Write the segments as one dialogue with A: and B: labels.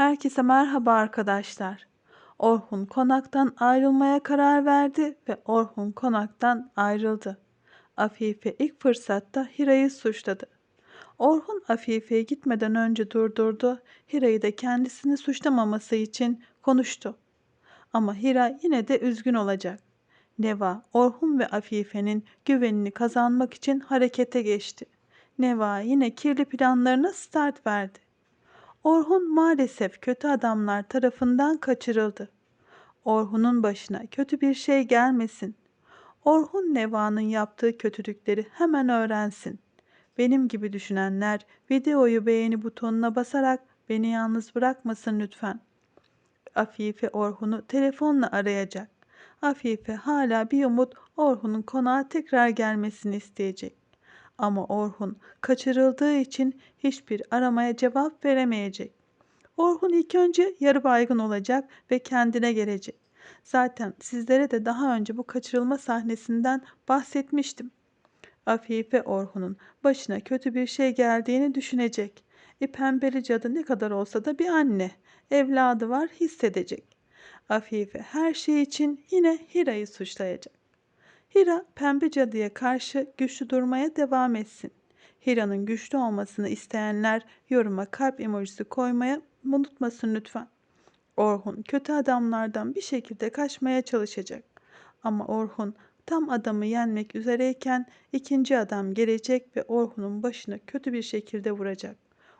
A: Herkese merhaba arkadaşlar. Orhun konaktan ayrılmaya karar verdi ve Orhun konaktan ayrıldı. Afife ilk fırsatta Hira'yı suçladı. Orhun Afife'ye gitmeden önce durdurdu. Hira'yı da kendisini suçlamaması için konuştu. Ama Hira yine de üzgün olacak. Neva, Orhun ve Afife'nin güvenini kazanmak için harekete geçti. Neva yine kirli planlarına start verdi. Orhun maalesef kötü adamlar tarafından kaçırıldı. Orhun'un başına kötü bir şey gelmesin. Orhun Neva'nın yaptığı kötülükleri hemen öğrensin. Benim gibi düşünenler videoyu beğeni butonuna basarak beni yalnız bırakmasın lütfen. Afife Orhun'u telefonla arayacak. Afife hala bir umut Orhun'un konağa tekrar gelmesini isteyecek. Ama Orhun kaçırıldığı için hiçbir aramaya cevap veremeyecek. Orhun ilk önce yarı baygın olacak ve kendine gelecek. Zaten sizlere de daha önce bu kaçırılma sahnesinden bahsetmiştim. Afife Orhun'un başına kötü bir şey geldiğini düşünecek. E cadı ne kadar olsa da bir anne. Evladı var hissedecek. Afife her şey için yine Hira'yı suçlayacak. Hira pembe cadıya karşı güçlü durmaya devam etsin. Hira'nın güçlü olmasını isteyenler yoruma kalp emojisi koymaya unutmasın lütfen. Orhun kötü adamlardan bir şekilde kaçmaya çalışacak. Ama Orhun tam adamı yenmek üzereyken ikinci adam gelecek ve Orhun'un başını kötü bir şekilde vuracak.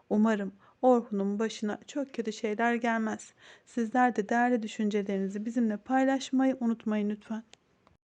A: Umarım Orhun'un başına çok kötü şeyler gelmez. Sizler de değerli düşüncelerinizi bizimle paylaşmayı unutmayın lütfen.